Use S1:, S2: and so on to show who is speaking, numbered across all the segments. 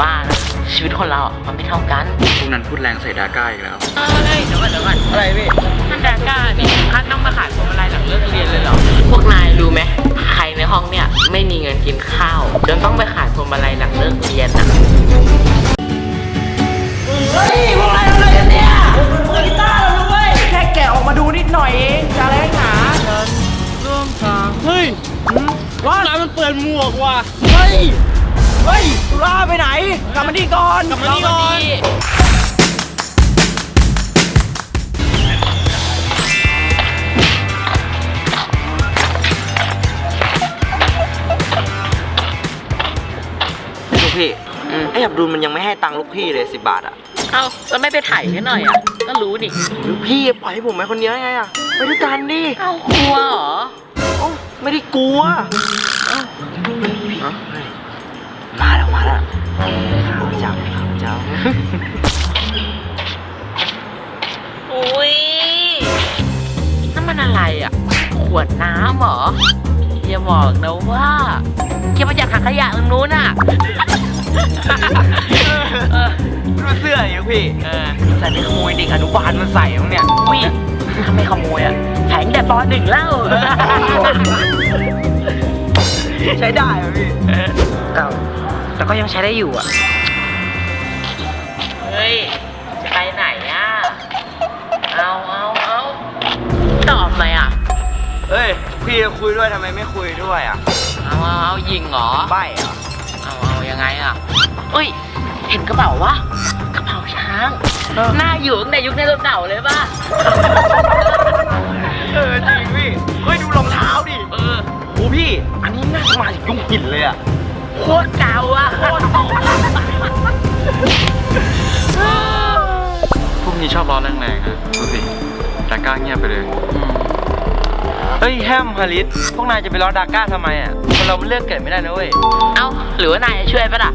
S1: ว่านะชีวิตคนเราอะมันไม่เท่ากัน
S2: พวกนั้นพูดแรงใส่ดาก้าอีกแล้ว
S1: เฮ้ยเดี๋ยวก่อนเดี๋ยวก่อน
S2: อะไรพี่
S1: ท่านดาก้าเนี่ยท่านต้องมาขายพวงมาลัยหลังเลิกเรียนเลยเหรอ พวกนายรู้ไหมใครในห้องเนี่ยไม่มีเงินกินข้าวจนต้องไปขายพวงมาลัยหลังเลิกเรียนอะ
S3: เฮ้ยพวกนายทำอะไรกันเนี่ยเปิดกีตาร์แล้วนะเว้ยแค่แกะออกมาดูนิดหน่อยเองจะอะไรนักหนา
S4: ร่วมทางเฮ้ยว่านายมันเปิดหมวกว่ะ
S3: เฮ้ย เฮ้ยตุลาไปไหน กลับมานี่ก่อน
S4: กลับมานี่ก่อน
S5: ลูกพี่ไอ้อับดุลมันยังไม่ให้ตังค์ลูกพี่เลยสิบาทอะ
S1: เอ้าแล้วไม่ไปถ่ายให้หน่อยอะ ก็รู้นี่
S5: ลูกพี่ปล่อยให้ผมไปคนเดียวได้ไงอะไปด้วยกันดิ
S1: เอ้ากลัวเหรอ
S5: เอ้าไม่ได้กลัวฮะ มาแล้วมาแล้วข้าวเจ้าข้าวเจ้า
S1: อุ้ยนั่นมันอะไรอะ ขวดน้ำเหรออย่าบอกนะว่าเก็บมาจากถังขยะตรงนู้นอะเออ
S5: ดูเสื้ออยู่พี่
S1: เออ
S5: ใส่ไปขโมยเด็กอนุบาลมันใส่มั้งเนี่ย
S1: อุ้ยถ้าไม่ขโมยอะแผงแต่ปอหนึ่งแล้ว
S5: ใช้ได้เหรอพี่
S1: เก่า แต่ก็ยังใช้ได้อยู่อะ เฮ้ย จะไปไหนอะ เอาเอาเอาตอบไหมอะ
S5: เฮ้ย พี่จะคุยด้วยทำไมไม่คุยด้วยอะ
S1: เอาเอาเอายิงเหรอ
S5: ใบเหรอ
S1: เอาเอายังไงอะ เอ้ย เห็นกระเป๋าวะ กระเป๋าช้าง หน้าอยู่ตั้งแต่ยุคในรถเก่าเลยป่ะ
S5: เออจริงพี่ เฮ้ยดูรองเท้าดิ
S1: เออ
S5: โอ้พี่ อันนี้น่าจะมาจากยุคหินเลยอะ
S1: โคตรเก่าอะโคตร
S2: พวกนี้ชอบล้อแรงๆนะดูสิดาก้าเงียบไปเลย
S5: เฮ้ยแฮมฮาริสพวกนายจะไปล้อดาก้าทำไมอะคนเรามันเลือกเกิดไม่ได้นะเว้ย
S1: เอ้า หรือว่านายจะช่วยปะล่ะ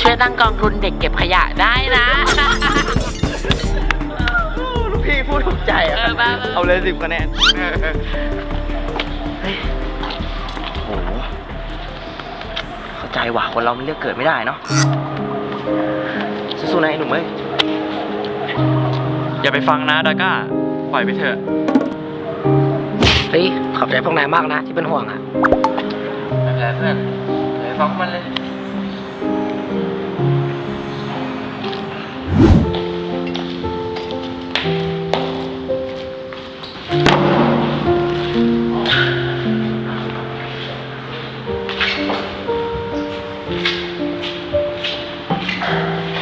S1: ช่วยตั้งกองทุนเด็กเก็บขยะได้นะ
S5: ลูกพี่พูดถูกใจอะ
S1: เออบ้าๆ
S5: เอาเลยสิบคะแนน ใจว่ะคนเรามันเลือกเกิดไม่ได้เนาะสู้ๆนะไอ้หนุ่มเอ้ย
S2: อย่าไปฟังนะดาก้าปล่อยไปเถอะ
S3: เฮ้ยขอบใจพวกนายมากนะที่เป็นห่วงอะ
S5: ไม่เป็นไรเพื่อนเดี๋ยวฟังมันเลย
S2: Yeah.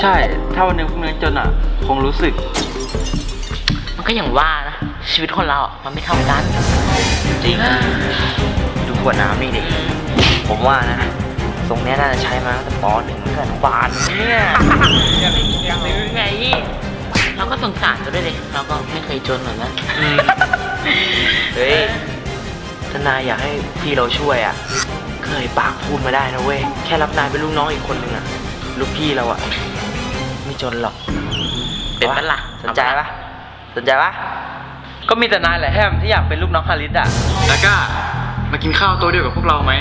S2: ใช่
S5: ถ้าวันหนึงพวกนี้จนอะ คงรู้สึก
S1: มันก็อย่างว่านะ ชีวิตคนเราอะมันไม่เท่ากัน
S5: จริง ดูขวดน้ำนี่ดิผมว่านะทรงเนี้ยน่าจะใช้มาตั้งแต่ปหนึ่งถึงอนุบาลเนี่ย
S1: อย่างนี้ไง เราก็สงสารเขาด้วยเลยเราก็ไม่เคยจนเหมือนกัน
S5: เฮ้ยถ้านายอยากให้พี่เราช่วยอะก็เคยปากพูดมาได้นะเว้ย แค่รับนายเป็นลูกน้องอีกคนนึงอะ ลูกพี่เราอะไม่ จนหรอก
S1: เป็นปะล่ะ
S5: สนใจปะสนใจปะก็มีแต่นายแหละแฮมที่อยากเป็นลูกน้องฮาริสอะ
S2: ดาก้ามากินข้าวโต๊ะเดียวกับพวกเราไหม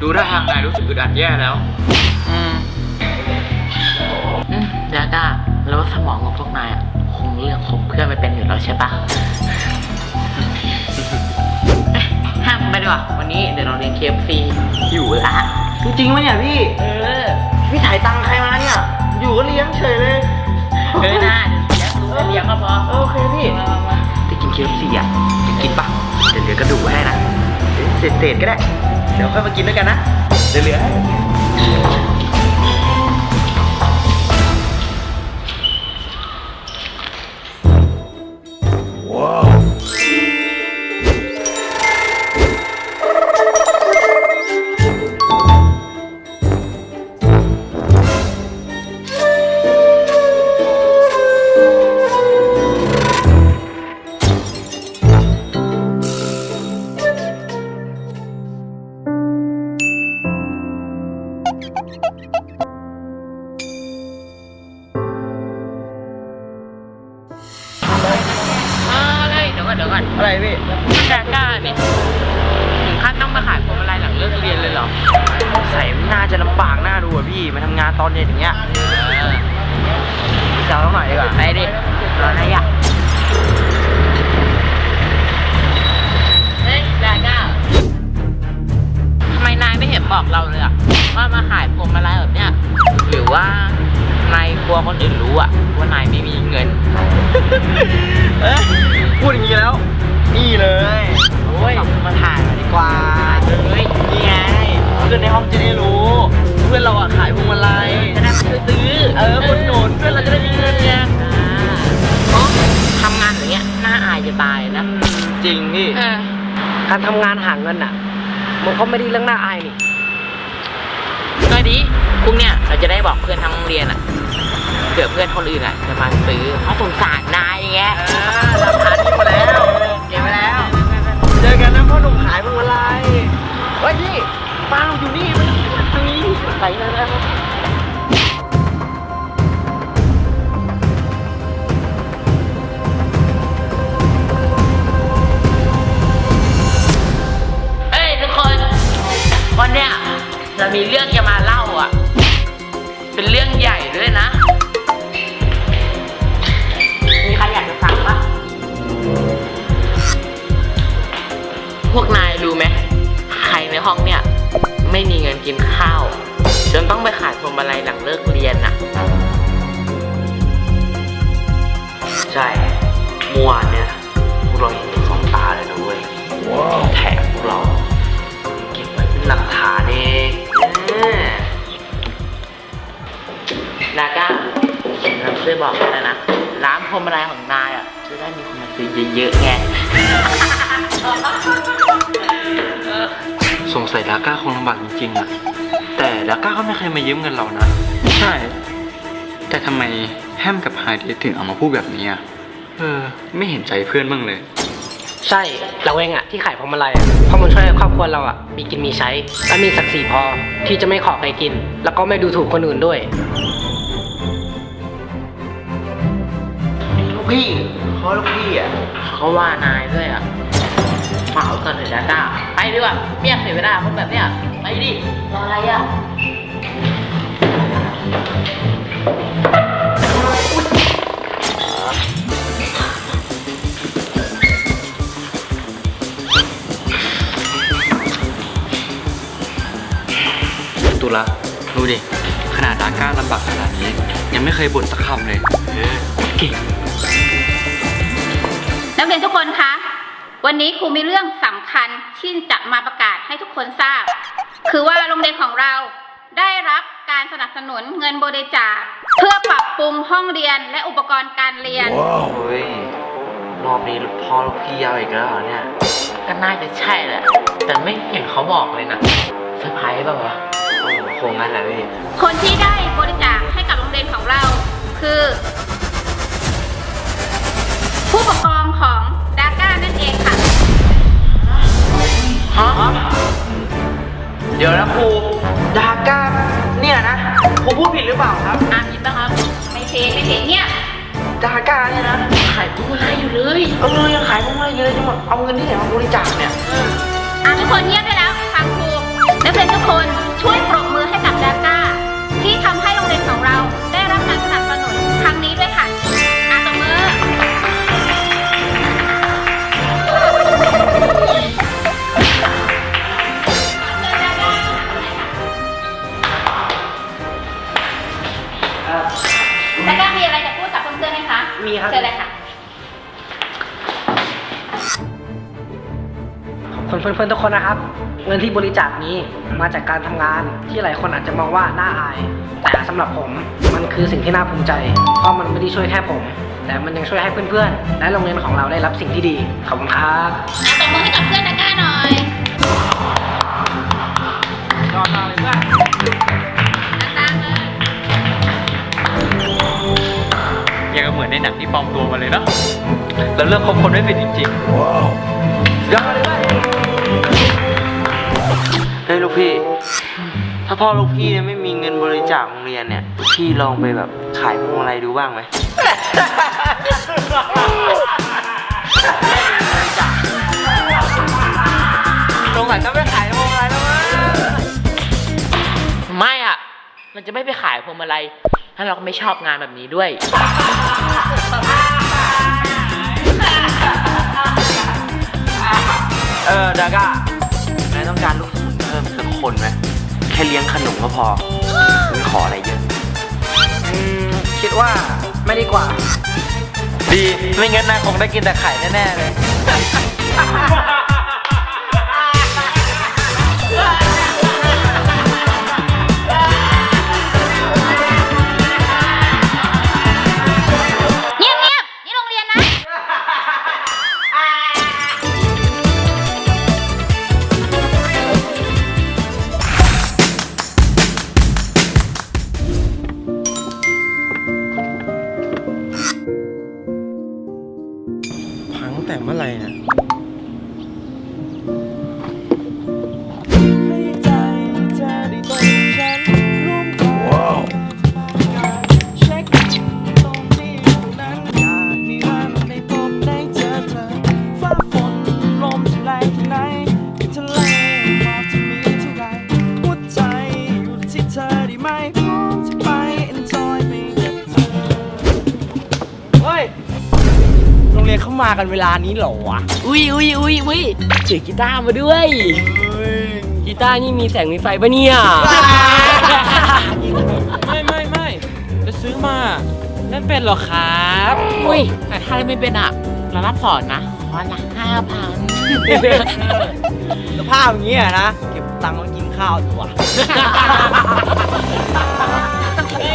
S2: ดูท่าทางนายรู้สึกอึดอัดแย่แล้ว
S5: อืม
S1: อืมดาก้าแล้วสมองของพวกนายอะคงเลือกคบเพื่อนไปเป็นอยู่แล้วใช่ปะเอ้ยห้ามไปดีกว่าวันนี้เดี๋ยวเราเรียนเคฟซีอยู่ละ
S5: จริงๆวะเนี่ยพี่
S1: เออ
S5: พี่ถ่ายตังค์ใครมาเนี่ย อยู่ก็เลี้ยงเฉยเลย
S1: เฮ้ยนะเดี๋ยวเลี้ยงรู้แต่เลี้ยงก็พอ
S5: โอเคพี่
S1: มามามา
S5: ไปกินเคฟซีอะจะกินปะเดี๋ยวเหลือกระดูกให้นะเศษๆก็ได้ เดี๋ยวค่อยมากินด้วยกันนะเหลือๆ
S1: อะไรู้ เพื่อนเรา
S5: อะ
S1: ขายพวงมาลัย
S5: จะได้มา
S1: ช่วยซื้อ
S5: เออคนหนุนเพื่อนเราจะได้มีเงินไง
S1: อ๋อทำงานอย่างเงี้ยน่าอายจะตายนะ
S5: จริงพี่
S1: เออ
S3: การทำงานหาเงินอะ มันก็ไม่ได้เรื่องน่าอายนี่
S1: ก็ดีพรุ่งเนี้ยเราจะได้บอกเพื่อนทั้งโรงเรียนอะเผื่อเพื่อนคนอื่นอะจะมาซื้อเพราะสงสารนายไง
S5: เออหลักฐานนี้มาแล้วเก็บไว้แล้ว เจอกันนะพ่อหนุ่มขายพวงมาลัยเฮ้ยพี่ป้าเราอยู่นี่มันตรงนี้ ไปเลยนะ
S1: เอ้ยทุกคน วันเนี้ยเรามีเรื่องจะมาเล่าอะ เป็นเรื่องใหญ่ด้วยนะ ไปขายพวงมาลัยหลังเลิกเรียนอะ
S5: ใช่เมื่อวานเนี่ยพวกเราเห็นกับสองตาเลยนะเว้ยแถมพวกเรา เก็บไว้เป็นหลักฐานเองแน่
S1: ดาก้าเราช่วยบอกแล้วนะ ร้านพวงมาลัยของนายอะจะได้มีคนมาซื้อเยอะๆไง
S2: สงสัยดาก้าคงลำบากจริงๆอะ แต่ดาก้าก็ไม่เคยมายืมเงินเรานะ ใช่ แต่ทำไมแฮมกับไฮเดทถึงเอามาพูดแบบนี้อะเออ ไม่เห็นใจเพื่อนบ้างเลย
S3: ใช่ เราเองอะที่ขายพวงมาลัยอะเพราะมันช่วยให้ครอบครัวเราอะมีกินมีใช้ และมีศักดิ์ศรีพอที่จะไม่ขอใครกิน แล้วก็ไม่ดูถูกคนอื่นด้วย
S5: ลูกพี่เขาลูกพี่อะ
S1: เขาก็ว่านายด้วยอะเหมาก่อนเถอะดาก้าไปดีกว่าไม่อยากเสียเวลาคนแบบเนี้ย ไปดิรออะไรอะ
S2: ตุลาดูดิ ขนาดดาก้าลำบากขนาดนี้ ยังไม่เคยบ่นสักคำเลยเออเก่ง
S6: นักเรียนทุกคนคะ วันนี้ครูมีเรื่องสำคัญที่จะมาประกาศให้ทุกคนทราบ คือว่าโรงเรียนของเราได้รับการสนับสนุนเงินบริจาคเพื่อปรับปรุงห้องเรียนและอุปกรณ์การเรียน
S5: เฮ้ย รอบนี้พ่อลูกพี่เอาอีกแล้วเหรอเนี่ย
S1: ก็น่าจะใช่แหละ แต่ไม่เห็นเขาบอกเลยนะเซอร์ไพรส์เปล่าวะ
S5: โอ้โหคงงั้นแหละพี่
S6: คนที่ได้บริจาคให้กับโรงเรียนของเรา คือ ผู้ปกครองของดาก้านั่นเองค่ะ
S1: ฮะ
S5: เดี๋ยวนะครูดาก้าเนี่ยนะครูพูดผิดหรือเปล่าครับ
S1: อ่านผิดปะครับ
S6: ไม่เพไม่เพเนี่ย
S5: ดาก้าเนี่ยนะ
S1: ขายพวงมาลัยอยู่เลย
S5: เออยังขายพวกมาเยอะเลยจะมาเอาเงินที่ไหนมาบริจาคเนี่ย
S6: อะทุกคนเงียบได้แล้วฟังครูนักเรียนทุกคนช่วย เชิญเลยค่ะ
S5: ข
S3: ส่วนเพื่อนๆทุกคนนะครับ เงินที่บริจาคนี้มาจากการทำงานที่หลายคนอาจจะมองว่าน่าอาย แต่สำหรับผมมันคือสิ่งที่น่าภูมิใจ เพราะมันไม่ได้ช่วยแค่ผม แต่มันยังช่วยให้เพื่อนๆ และโรงเรียนของเราได้รับสิ่งที่ดี ขอบคุณครับ
S6: อะตบมือให้กับเพื่อนดาก้าหน่อย
S3: ยอดมากเลยเพื่อน
S6: ดังๆเลย
S5: ยังกับเหมือนในหนังที่ปลอมตัวมาเลยเนาะเราเลือกคบคนไม่ผิดจริงๆยอดเลย
S7: เฮ้ย ลูกพี่ ถ้าพ่อลูกพี่เนี่ยไม่มีเงินบริจาคโรงเรียนเนี่ย พี่ลองไปแบบขายพวงมาลัยดูบ้างไหม
S5: ตรงไหนก็ไม่ขายพวงอะไรแล้วมั้ง
S1: ไม่อะ มันจะไม่ไปขายพวงมาลัยถ้าเราก็ไม่ชอบงานแบบนี้ด้วย
S7: เออดาก้านายต้องการลูกสมุนเพิ่มสัก คนไหมแค่เลี้ยงขนมก็พอไม่ขออะไรเยอะ
S3: อืมคิดว่าไม่ดีกว่า
S7: ดี ไม่งั้นนายคงได้กินแต่ไข่แน่ ๆ เลย
S8: มากันเวลานี้เหรอวะ
S9: อุ้ยอุ้ยอุ้ยอุ้ยถือกีตาร์มาด้วยกีตาร์นี่มีแสงมีไฟปะเนี่ย
S8: ไม่ไม่ไม่จะซื้อมาเล่นเป็นเหรอครับ
S1: อุ้ยแต่ถ้าเราไม่เป็นอะเรารับสอนนะคอนละห้าพัน
S8: สภาพอย่างนี้อะนะเก็บตังค์มากินข้าวดีกว่า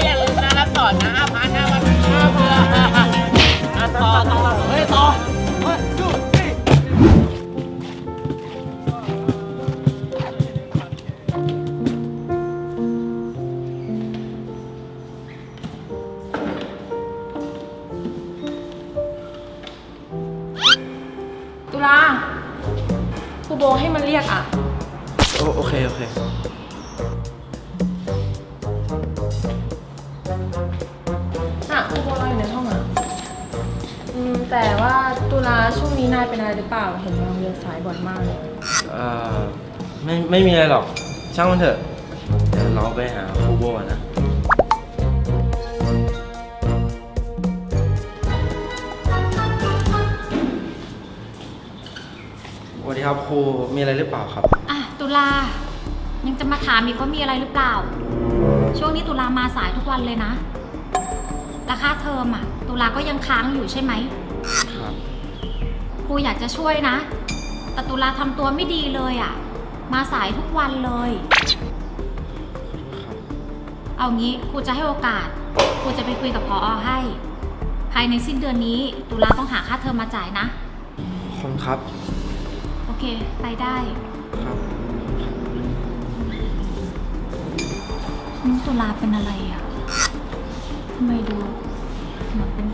S1: อย่าลืมนะรับสอนนะห้าพันห้าพันห้าพัน ต่อต่อเฮ้ยต่อ
S10: ตุลาครูโบให้มันเรียกอะ
S8: โอเค โอเค
S10: แต่ว่าตุลาช่วงนี้นายเป็นอะไรหรือเปล่า เห็นเราเรียนสายบ่อยมากเลย
S4: เอ่อไม่ไม่มีอะไรหรอก ช่างมันเถอะเดี๋ยวเราไปหาครูโบก่อนนะ สวัสดีครับครูมีอะไรหรือเปล่าครับ
S11: อะตุลา ยังจะมาถามอีกว่ามีอะไรหรือเปล่า ช่วงนี้ตุลามาสายทุกวันเลยนะราคาเทอมอะ ตุลาก็ยังค้างอยู่ใช่ไหม
S4: ครับ
S11: ครูอยากจะช่วยนะ แต่ตุลาทำตัวไม่ดีเลยอะ มาสายทุกวันเลย
S4: ครับ
S11: เอางี้ครูจะให้โอกาสครูจะไปคุยกับพออให้ ภายในสิ้นเดือนนี้ตุลาต้องหาค่าเทอมมาจ่ายนะ
S4: ขอบคุณครับ
S11: โอเค ไปได้
S4: ครับ
S11: น้องตุลาเป็นอะไรอะทำไมดูเหมือนเป็น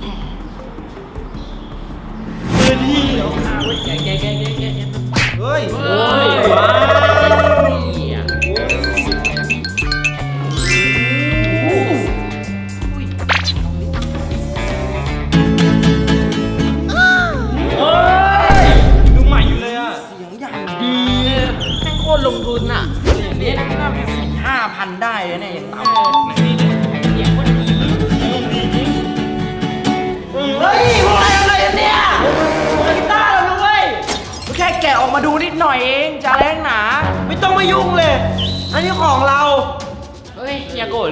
S11: แผล
S8: เฮ้ย เฮ้ยดู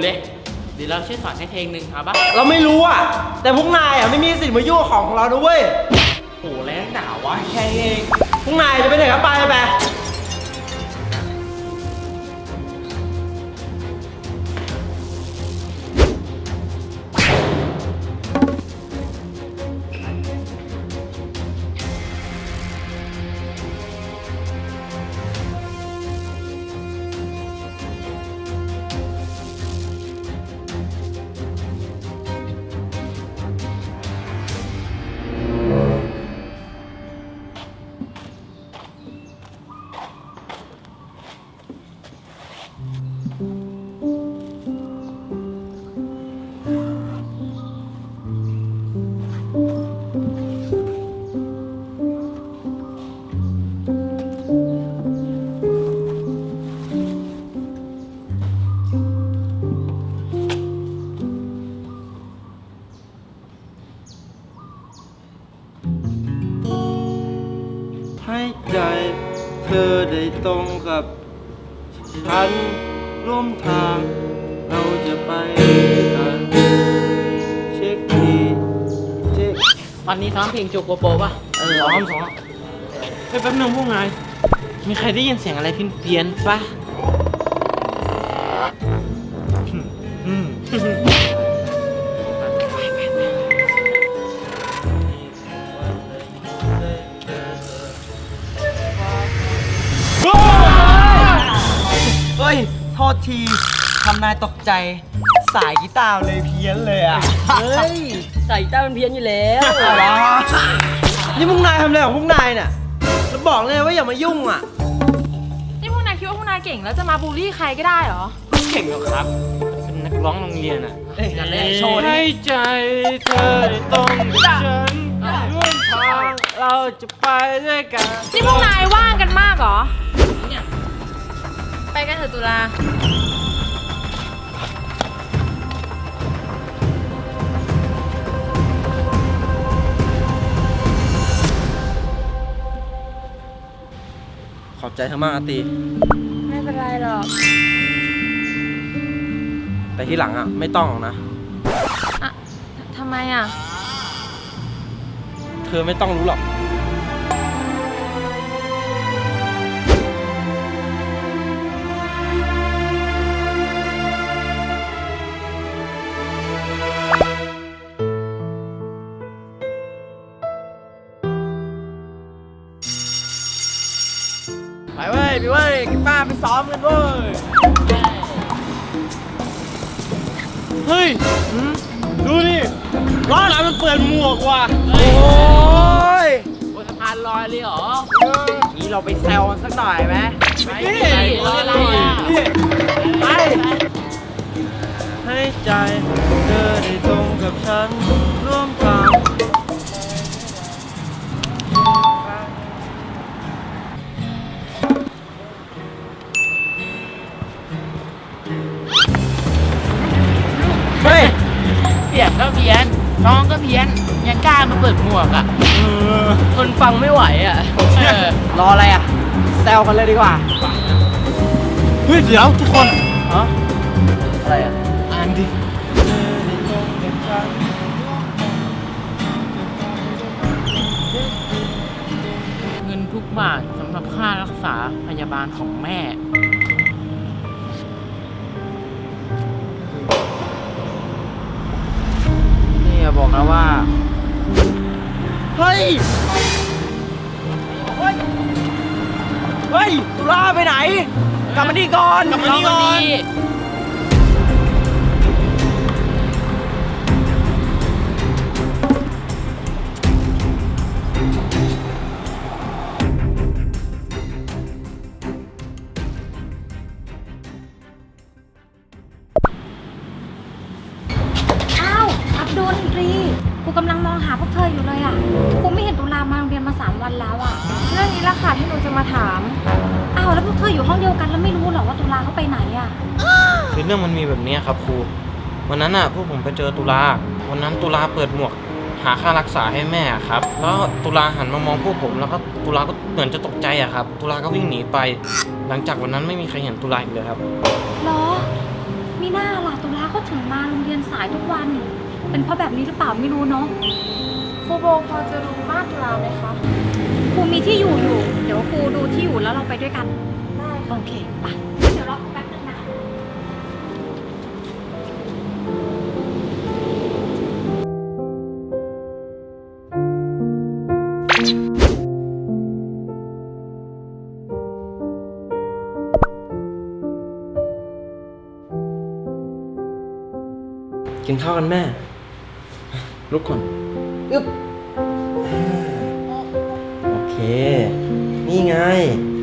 S8: เลย เดี๋
S1: ยวเราช่วยสอนให้เพลงหนึ่งเอาปะ
S8: เราไม่รู้อะ แต่พวกนายอะไม่มีสิทธิ์มายุ่งกับของของเราด้วยโอ้แรงหนาวะแค่นี้เอง
S4: พวกนายจะไปไหนกันไปไป
S12: ร่วมทาง เราจะไปด้วยกันเช็คทีเช็ค
S1: วันนี้ซ้อมเพลงโจโกโปป่ะ
S4: เอออ้อมสองเฮ้ยแป๊บนึงพวกนาย มีใครได้ยินเสียงอะไรเพี้ยนๆปะ ทษทีทำนายตกใจสายกีตาร์เลยเพี้ยนเลยอะ
S9: เฮ้ยใส่ต้ามันเพี้ยนอยู่แล้ว
S4: อะไรนี่พวกนายทำอะไรของพวกนายเนี่ยแล้วบอกเลยว่าอย่ามายุ่งอะ
S10: นี่พวกนายคิดว่าพวกนายเก่งแล้วจะมาบูลลี่ใครก็ได้เหรอ
S4: เก่งเหรอครับเป็นนักร้องโรงเรียนอะ
S1: งั้นเล่นโชว์ดิ
S4: ให้ใจเธอได้ตรงกับฉันร่วมทางเราจะไปด้วยกัน
S10: นี่พวกนายว่างกันมากเหรอ ไปกันเถอะตุลา
S12: ขอบใจเธอมากอาตี
S10: ไม่เป็นไรหรอก
S12: แต่ที่หลังอะ ไม่ต้องหรอกนะ
S10: อะทำไมอะ
S12: เธอไม่ต้องรู้หรอก
S4: เว้ยไปเว้ยกันป้าไปซ้อมกันเว้ย เฮ้ยหืมดูดิล้อหลังมันเปิดหมวกว่ะ โอ้ย
S1: บนสะพานลอยเลยเหรอ
S4: นี่เราไปแซวมันสักหน่อยไหม
S1: ไปดิรออะไรอะ
S4: ไป
S12: ให้ใจเธอได้ตรงกับฉันร่วมทาง
S1: ก็เพี้ยน น้องก็เพี้ยน ยังกล้ามาเปิดหมวกอะ
S9: คนฟังไม่ไหวอะ
S1: เออ
S4: รออะไรอะ แซวกันเลยดีกว่า เฮ้ย เดี๋ยวทุกคนฮะอะไรอะ อ่านดิ
S1: เงินทุกบาทสำหรับค่ารักษาพยาบาลของแม่
S4: อย่าบอกนะว่าเฮ้ยเฮ้ย เฮ้ย ตุลาไปไหน กลับมานี่ก่อน กลับมานี่ก่อน
S11: อับดุลรีครูกำลังมองหาพวกเธออยู่เลยอะครูไม่เห็นตุลามาโรงเรียนมาสามวันแล้วอะ
S10: เรื่องนี้ละค่ะที่หนูจะมาถาม
S11: อ้าวแล้วพวกเธออยู่ห้องเดียวกันแล้วไม่รู้เหรอว่าตุลาเขาไปไหนอะ
S12: คือเรื่องมันมีแบบนี้ครับครู วันนั้นอะพวกผมไปเจอตุลา วันนั้นตุลาเปิดหมวก หาค่ารักษาให้แม่ครับ แล้วตุลาหันมามองพวกผมแล้วก็ตุลาก็เหมือนจะตกใจอะครับ ตุลาก็วิ่งหนีไป หลังจากวันนั้นไม่มีใครเห็นตุลาอีกเลยครับ
S11: เหรอ มีหน้าล่ะตุลาเขาถึงมาโรงเรียนสายทุกวัน เป็นเพราะแบบนี้หรือเปล่าไม่รู้เนาะ
S10: ครูโบพอจะรู้บ้านตุลาไหมคะ
S11: ครูมีที่อยู่อยู่ เดี๋ยวครูดูที่อยู่แล้วเราไปด้วยกัน
S10: ได้
S11: โอ
S10: ค่ะ
S11: เคไปเดี๋ยวรอแป๊บนึงนะ
S4: กินข้าวกันแม่ ลุกก่อนอึ๊บโอเค นี่ไง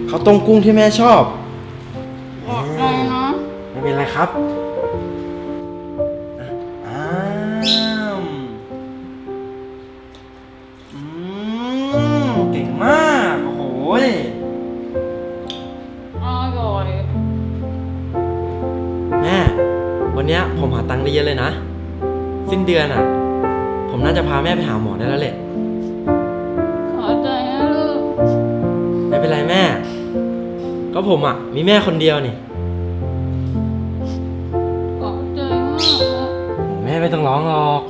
S4: ข้าวต้มกุ้งที่แม่ชอบไม่เป็นไรครับอะอ้ามอืมเก่งมาก โอ้โหย
S1: อร่อย
S4: แม่ วันเนี้ยผมหาตังค์ได้เยอะเลยนะ สิ้นเดือนอะผมน่า จะพาแม่ไปหาหมอได้แล้วแหละ
S1: ขอใจนะลูก
S4: ไม่เป็นไรแม่ ก็ผมอะ มีแม่คนเดียวนี่
S1: ขอใจมาก
S4: แม่ไม่ต้องร้องหรอก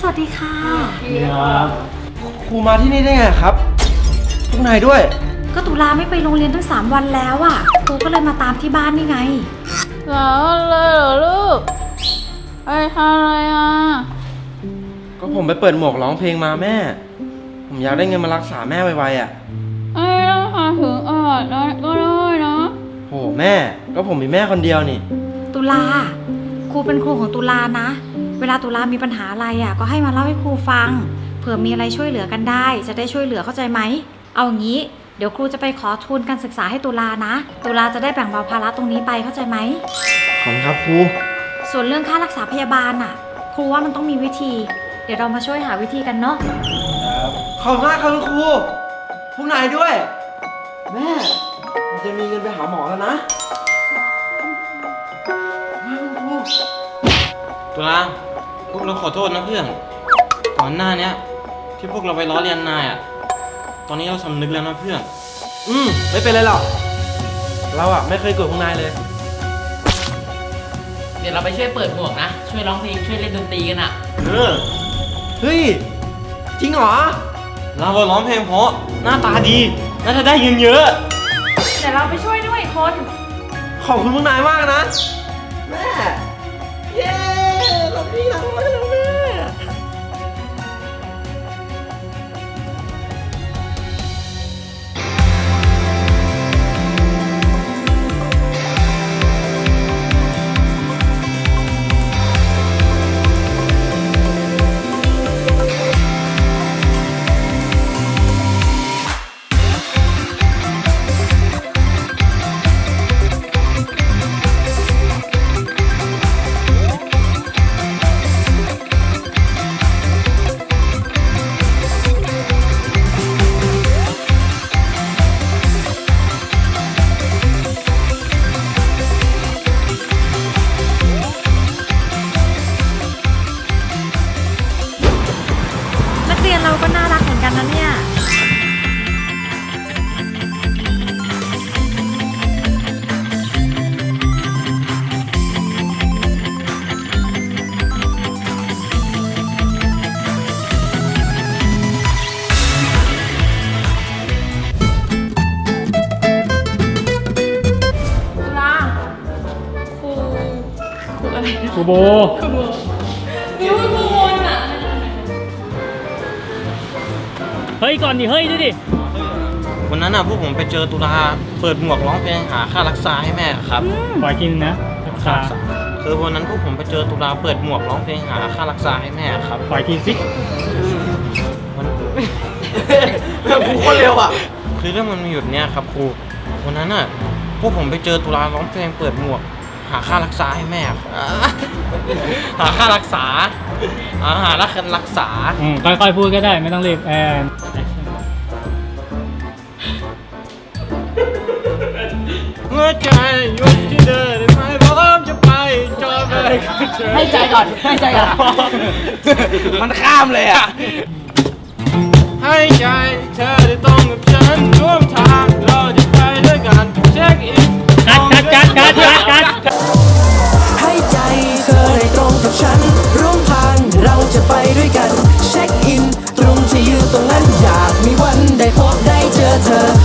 S11: สวัสดีค่ะ
S4: ครูมาที่นี่ได้ไงครับพวกนายด้วย
S11: ก็ตุลาไม่ไปโรงเรียนตั้ง 3 วันแล้วอะครูก็เลยมาตามที่บ้านนี่ไง
S1: สาวเลยเหรอลูกไปทำอะไรอะ
S4: ก็ผมไปเปิดหมวกร้องเพลงมาแม่ ผมอยากได้เงินมารักษาแม่ไวๆอะ
S1: ไม่ต้องหาถึงอาดนะก็ได้นะ
S4: โหแม่ ก็ผมมีแม่คนเดียวนี่
S11: ตุลา ครูเป็นครูของตุลานะ เวลาตุลามีปัญหาอะไรอะก็ให้มาเล่าให้ครูฟัง เผื่อมีอะไรช่วยเหลือกันได้ จะได้ช่วยเหลือเข้าใจไหม เอางี้ เดี๋ยวครูจะไปขอทุนการศึกษาให้ตุลานะ ตุลาจะได้แบ่งเบาภาระตรงนี้ไปเข้าใจไหม
S4: ขอบคุณครับครู
S11: ส่วนเรื่องค่ารักษาพยาบาลอะ ครูว่ามันต้องมีวิธี เดี๋ยวเรามาช่วยหาวิธีกันเนาะ
S4: ขอบคุณมากครับคุณครูพวกนายด้วย แม่ผมจะมีเงินไปหาหมอแล้วนะขอบคุณมากคุณครู
S12: ตุลา พวกเราขอโทษนะเพื่อน ก่อนหน้าเนี้ย ที่พวกเราไปล้อเลียนนายอะ ตอนนี้เราสำนึกแล้วนะเพื่อน
S4: อืมไม่เป็นไรหรอก เราอะไม่เคยโกรธพวกนายเลย
S1: เดี๋ยวเราไปช่วยเปิดหมวกนะ ช่วยร้องเพลงช่วยเล่นดนตรีกันอะ
S12: เออ
S4: เฮ้ย จริงเหรอ
S12: เราอะร้องเพลงเพราะหน้าตาดีน่าจะได้เงินเยอะ
S10: เดี๋ยวเราไปช่วยด้วยคน
S4: ขอบคุณพวกนายมากนะ แม่เย้ เรา
S9: โบ
S10: ครูโบนี่ครูโบน่ะ
S9: เฮ้ยก่อนดิเฮ้ยดูดิ
S12: วันนั้นอะพวกผมไปเจอตุลาเปิดหมวกร้องเพลงหาค่ารักษาให้แม่ครับ
S9: ปล่อยกินนะรักษา
S12: คือวันนั้นพวกผมไปเจอตุลาเปิดหมวกร้องเพลงหาค่ารักษาให้แม่ครับ
S9: ปล่อยทีสิ
S12: มัน
S4: ครูโคตรเร็วอะ
S12: คือเรื่องมันมีอยู่เนี้ยครับครู วันนั้นอะผพวกผมไปเจอตุลาร้องเพลงเปิดหมวก หาค่ารักษาให้แม่ครับ หาค่ารักษาหาหารักรักษา
S13: อืมค่อยๆพูดก็ได้ไม่ต้องรีบแอน
S12: หัวใจหยุดที่เดินได้ไหมพร้อมจะไปจอดไปกับเธอ
S4: ให้ใจก่อนให้ใจก่อนมันข้ามเลยอะ
S12: ให้ใจเธอได้ต้องกับฉันร่วมทางเราจะไปด้วยกันเช็คอิน
S13: คัดคัดคัดคัดคัดคัด better